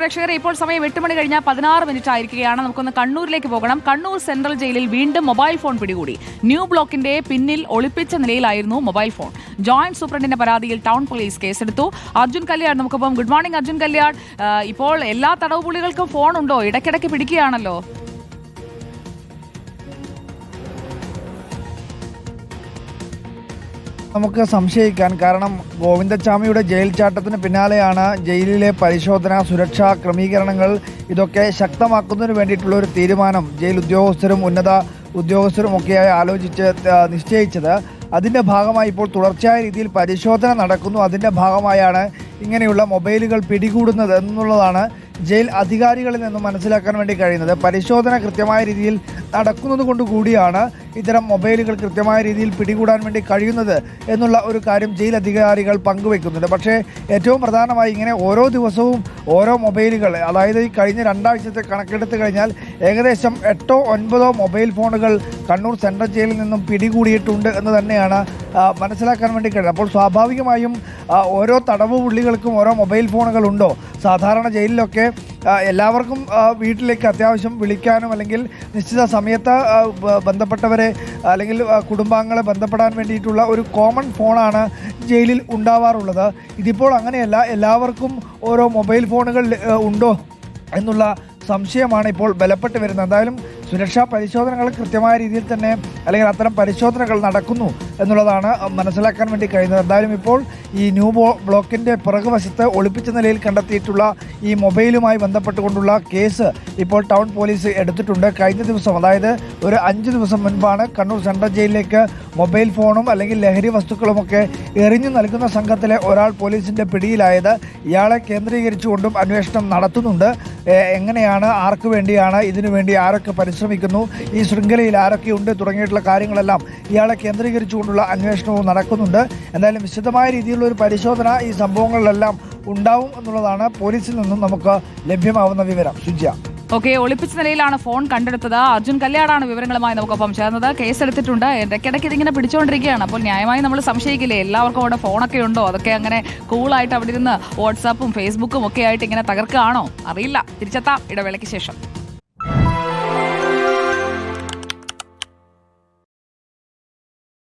പ്രേക്ഷകരെ ഇപ്പോൾ സമയം എട്ട് മണി കഴിഞ്ഞാൽ പതിനാറ് മിനിറ്റ് ആയിരിക്കുകയാണ് നമുക്കൊന്ന് കണ്ണൂരിലേക്ക് പോകണം. കണ്ണൂർ സെൻട്രൽ ജയിലിൽ വീണ്ടും മൊബൈൽ ഫോൺ പിടികൂടി. ന്യൂ ബ്ലോക്കിന്റെ പിന്നിൽ ഒളിപ്പിച്ച നിലയിലായിരുന്നു മൊബൈൽ ഫോൺ. ജോയിന്റ് സൂപ്രണ്ടിന്റെ പരാതിയിൽ ടൗൺ പോലീസ് കേസെടുത്തു. അർജുൻ കല്യാൺ നമുക്കിപ്പം ഗുഡ് മോർണിംഗ് അർജുൻ കല്യാൺ. ഇപ്പോൾ എല്ലാ തടവുപുള്ളികൾക്കും ഫോൺ ഉണ്ടോ ഇടയ്ക്കിടയ്ക്ക് പിടിക്കുകയാണല്ലോ. നമുക്ക് സംശയിക്കാൻ കാരണം ഗോവിന്ദച്ചാമിയുടെ ജയിൽ ചാട്ടത്തിന് പിന്നാലെയാണ് ജയിലിലെ പരിശോധന സുരക്ഷാ ക്രമീകരണങ്ങൾ ഇതൊക്കെ ശക്തമാക്കുന്നതിന് വേണ്ടിയിട്ടുള്ള ഒരു തീരുമാനം ജയിൽ ഉദ്യോഗസ്ഥരും ഉന്നത ഉദ്യോഗസ്ഥരും ഒക്കെയായി ആലോചിച്ച് നിശ്ചയിച്ചത്. അതിന്റെ ഭാഗമായി ഇപ്പോൾ തുടർച്ചയായ രീതിയിൽ പരിശോധന നടക്കുന്നു. അതിന്റെ ഭാഗമായാണ് ഇങ്ങനെയുള്ള മൊബൈലുകൾ പിടികൂടുന്നത് എന്നുള്ളതാണ് ജയിൽ അധികാരികളിൽ നിന്നും മനസ്സിലാക്കാൻ വേണ്ടി കഴിയുന്നത്. പരിശോധന കൃത്യമായ രീതിയിൽ നടക്കുന്നത് കൊണ്ട് കൂടിയാണ് ഇത്തരം മൊബൈലുകൾ കൃത്യമായ രീതിയിൽ പിടികൂടാൻ വേണ്ടി കഴിയുന്നത് എന്നുള്ള ഒരു കാര്യം ജയിൽ അധികാരികൾ പങ്കുവെക്കുന്നുണ്ട്. പക്ഷേ ഏറ്റവും പ്രധാനമായി ഇങ്ങനെ ഓരോ ദിവസവും ഓരോ മൊബൈലുകൾ അതായത് ഈ കഴിഞ്ഞ രണ്ടാഴ്ചത്തെ കണക്കെടുത്ത് കഴിഞ്ഞാൽ ഏകദേശം എട്ടോ ഒൻപതോ മൊബൈൽ ഫോണുകൾ കണ്ണൂർ സെൻട്രൽ ജയിലിൽ നിന്നും പിടികൂടിയിട്ടുണ്ട് എന്ന് തന്നെയാണ് മനസ്സിലാക്കാൻ വേണ്ടി കഴിയും അപ്പോൾ സ്വാഭാവികമായും ഓരോ തടവ് പുള്ളികൾക്കും ഓരോ മൊബൈൽ ഫോണുകളുണ്ടോ? സാധാരണ ജയിലിലൊക്കെ എല്ലാവർക്കും വീട്ടിലേക്ക് അത്യാവശ്യം വിളിക്കാനും അല്ലെങ്കിൽ നിശ്ചിത സമയത്ത് ബന്ധപ്പെട്ടവരെ അല്ലെങ്കിൽ കുടുംബാംഗങ്ങളെ ബന്ധപ്പെടാൻ വേണ്ടിയിട്ടുള്ള ഒരു കോമൺ ഫോണാണ് ജയിലിൽ ഉണ്ടാവാറുള്ളത്. ഇതിപ്പോൾ അങ്ങനെയല്ല എല്ലാവർക്കും ഓരോ മൊബൈൽ ഫോണുകൾ ഉണ്ടോ എന്നുള്ള സംശയമാണ് ഇപ്പോൾ ബലപ്പെട്ട് വരുന്നത്. എന്തായാലും സുരക്ഷാ പരിശോധനകൾ കൃത്യമായ രീതിയിൽ തന്നെ അല്ലെങ്കിൽ അത്തരം പരിശോധനകൾ നടക്കുന്നു എന്നുള്ളതാണ് മനസ്സിലാക്കാൻ വേണ്ടി കഴിയുന്നത്. എന്തായാലും ഇപ്പോൾ ഈ ന്യൂ ബ്ലോക്കിന്റെ പിറകുവശത്ത് ഒളിപ്പിച്ച നിലയിൽ കണ്ടെത്തിയിട്ടുള്ള ഈ മൊബൈലുമായി ബന്ധപ്പെട്ടുകൊണ്ടുള്ള കേസ് ഇപ്പോൾ ടൗൺ പോലീസ് എടുത്തിട്ടുണ്ട്. കഴിഞ്ഞ ദിവസം അതായത് ഒരു അഞ്ച് ദിവസം മുൻപാണ് കണ്ണൂർ സെൻട്രൽ ജയിലിലേക്ക് മൊബൈൽ ഫോണും അല്ലെങ്കിൽ ലഹരി വസ്തുക്കളുമൊക്കെ എറിഞ്ഞു നൽകുന്ന സംഘത്തിലെ ഒരാൾ പോലീസിന്റെ പിടിയിലായത്. ഇയാളെ കേന്ദ്രീകരിച്ചുകൊണ്ടും അന്വേഷണം നടത്തുന്നുണ്ട്. എങ്ങനെയാണ് ആർക്ക് വേണ്ടിയാണ് ഇതിനു വേണ്ടി ആരൊക്കെ പരിശ്രമിക്കുന്നു ഈ ശൃംഖലയിൽ ആരൊക്കെയുണ്ട് തുടങ്ങിയിട്ടുള്ള കാര്യങ്ങളെല്ലാം ഇയാളെ കേന്ദ്രീകരിച്ചുകൊണ്ടുള്ള അന്വേഷണവും നടക്കുന്നുണ്ട്. എന്തായാലും വിശദമായ രീതിയിലുള്ള ഒരു പരിശോധന ഈ സംഭവങ്ങളിലെല്ലാം ഉണ്ടാവും എന്നുള്ളതാണ് പോലീസിൽ നിന്നും നമുക്ക് ലഭ്യമാവുന്ന വിവരം. സുജ്യ. ഓക്കെ ഒളിപ്പിച്ച നിലയിലാണ് ഫോൺ കണ്ടെടുത്തത്. അർജുൻ കല്യാണാണ് വിവരങ്ങളുമായി നമുക്കൊപ്പം ചേർന്നത്. കേസെടുത്തിട്ടുണ്ട്. ഇടയ്ക്കിടയ്ക്ക് ഇതിങ്ങനെ പിടിച്ചുകൊണ്ടിരിക്കുകയാണ് അപ്പോൾ ന്യായമായി നമ്മൾ സംശയിക്കില്ലേ? എല്ലാവർക്കും അവിടെ ഫോണൊക്കെ ഉണ്ടോ? അതൊക്കെ അങ്ങനെ കൂളായിട്ട് അവിടെ ഇരുന്ന് വാട്സാപ്പും ഫേസ്ബുക്കും ഒക്കെ ആയിട്ട് ഇങ്ങനെ തകർക്കുകയാണോ? അറിയില്ല. തിരിച്ചെത്താം ഇടവേളയ്ക്ക് ശേഷം.